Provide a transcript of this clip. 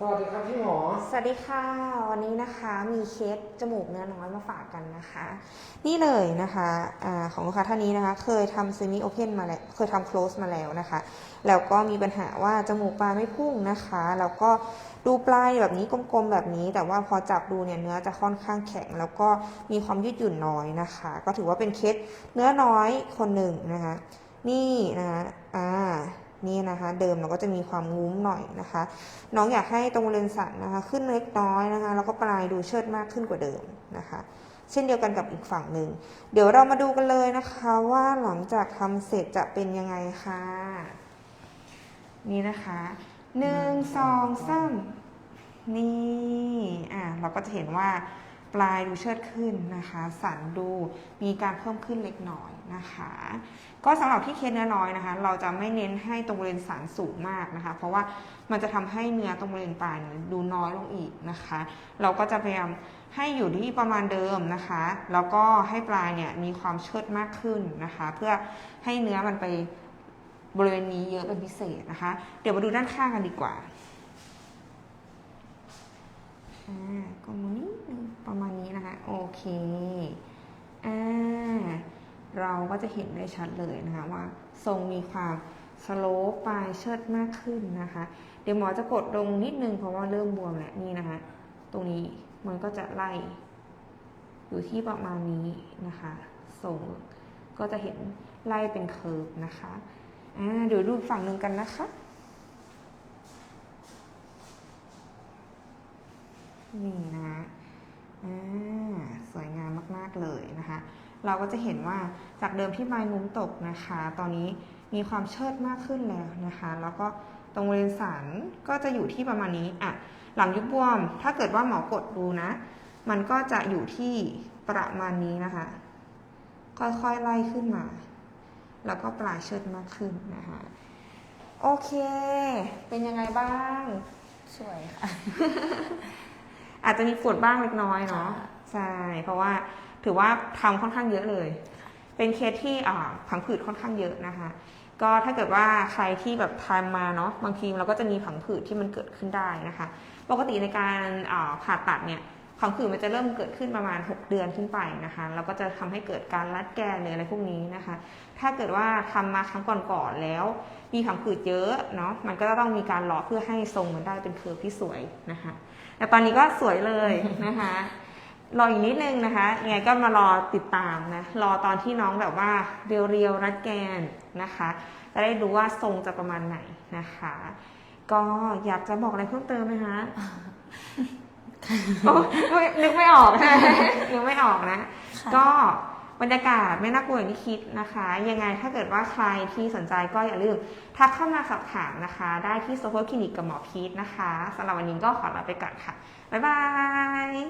สวัสดีครับพี่หมอ สวัสดีค่ะ วันนี้นะคะมีเคสจมูกเนื้อน้อยมาฝากกันนะคะ นี่เลยนะคะอาของลูกค้าท่านนี้นะคะ เคยทำ semi open มาแล้ว เคยทำ close มาแล้วนะคะ แล้วก็มีปัญหาว่าจมูกปลายไม่พุ่งนะคะ แล้วก็ดูปลายแบบนี้กลมๆแบบนี้ แต่ว่าพอจับดูเนี่ยเนื้อจะค่อนข้างแข็ง แล้วก็มีความยืดหยุ่นน้อยนะคะ ก็ถือว่าเป็นเคสเนื้อน้อยคนหนึ่งนะคะ นี่นะคะอ่า นี่นะคะ เดิมเราก็จะมีความงุ้มหน่อยนะคะ น้องอยากให้ตรงบริเวณสันนะคะ ขึ้นเล็กน้อยนะคะ แล้วก็ปลายดูเชิดมากขึ้นกว่าเดิมนะคะ เช่นเดียวกันกับอีกฝั่งหนึ่ง เดี๋ยวเรามาดูกันเลยนะคะว่าหลังจากทำเสร็จจะเป็นยังไงค่ะ นี่นะคะหนึ่งสองสามนี่ อะ เราก็จะเห็นว่า ปลายดูเชิดขึ้นนะคะ สันดูมีการเพิ่มขึ้นเล็กน้อยนะคะ ก็สำหรับที่เคสเนื้อน้อยนะคะ เราจะไม่เน้นให้ตรงบริเวณสันสูงมากนะคะ เพราะว่ามันจะทำให้เนื้อตรงบริเวณปลายเนี่ยดูน้อยลงอีกนะคะ เราก็จะพยายามให้อยู่ที่ประมาณเดิมนะคะ แล้วก็ให้ปลายเนี่ยมีความเชิดมากขึ้นนะคะ เพื่อให้เนื้อมันไปบริเวณนี้เยอะเป็นพิเศษนะคะ เดี๋ยวมาดูด้านข้างกันดีกว่า อ่าก็มนิดนึงประมาณนี้นะคะ โอเคอ่าเราก็จะเห็นได้ชัดเลยนะคะว่าทรงมีความสโลปปลายเชิดมากขึ้นนะคะ เดี๋ยวหมอจะกดลงนิดนึงเพราะว่าเริ่มบวมแล้วนี่นะคะ ตรงนี้มันก็จะไล่อยู่ที่ประมาณนี้นะคะทรงก็จะเห็นไล่เป็นเคิร์ฟนะคะอ่าเดี๋ยวดูฝั่งหนึ่งกันนะคะ นี่นะอ่าสวยงามมากๆเลยนะคะ เราก็จะเห็นว่าจากเดิมที่ไม้งุ้มตกนะคะ ตอนนี้มีความเชิดมากขึ้นแล้วนะคะ แล้วก็ตรงบริเวณสันก็จะอยู่ที่ประมาณนี้อะหลังยุบบวม ถ้าเกิดว่าหมอกดดูนะ มันก็จะอยู่ที่ประมาณนี้นะคะ ค่อยๆไล่ขึ้นมา แล้วก็ปลายเชิดมากขึ้นนะคะ โอเค เป็นยังไงบ้าง สวยค่ะ อาจจะมีปวดบ้างเล็กน้อยเนาะค่ะใช่เพราะว่าถือว่าทำค่อนข้างเยอะเลย เป็นเคสที่อ่าผังผืดค่อนข้างเยอะนะคะ ก็ถ้าเกิดว่าใครที่แบบทำมาเนาะบางทีเราก็จะมีผังผืดที่มันเกิดขึ้นได้นะคะ ปกติในการอ่าผ่าตัดเนี่ย ผังผืดมันจะเริ่มเกิดขึ้นประมาณ 6 เดือนขึ้นไปนะคะ แล้วก็จะทำให้เกิดการรัดแกนหรืออะไรพวกนี้นะคะ ถ้าเกิดว่าทำมาครั้งก่อนๆแล้ว มีผังผืดเยอะเนาะ มันก็จะต้องมีการรอเพื่อให้ทรงมันได้เป็นเคอร์ฟที่สวยนะคะ แต่ตอนนี้ก็สวยเลยนะคะรออีกนิดนึงนะคะยังไงก็มารอติดตามนะ รอตอนที่น้องแบบว่าเรียวๆรัดแกนนะคะ จะได้รู้ว่าทรงจะประมาณไหนนะคะ ก็อยากจะบอกอะไรเพิ่มเติมไหมคะ โอ้ยนึกไม่ออกนึกไม่ออกนะ ค่ะก็บรรยากาศไม่น่ากลัวอย่างที่คิดนะคะ ยังไงถ้าเกิดว่าใครที่สนใจก็อย่าลืมทักเข้ามาสอบถามนะคะ ได้ที่โซเฟอร์คลินิกกับหมอพีทนะคะสำหรับวันนี้ก็ขอลาไปก่อนค่ะ บ๊ายบาย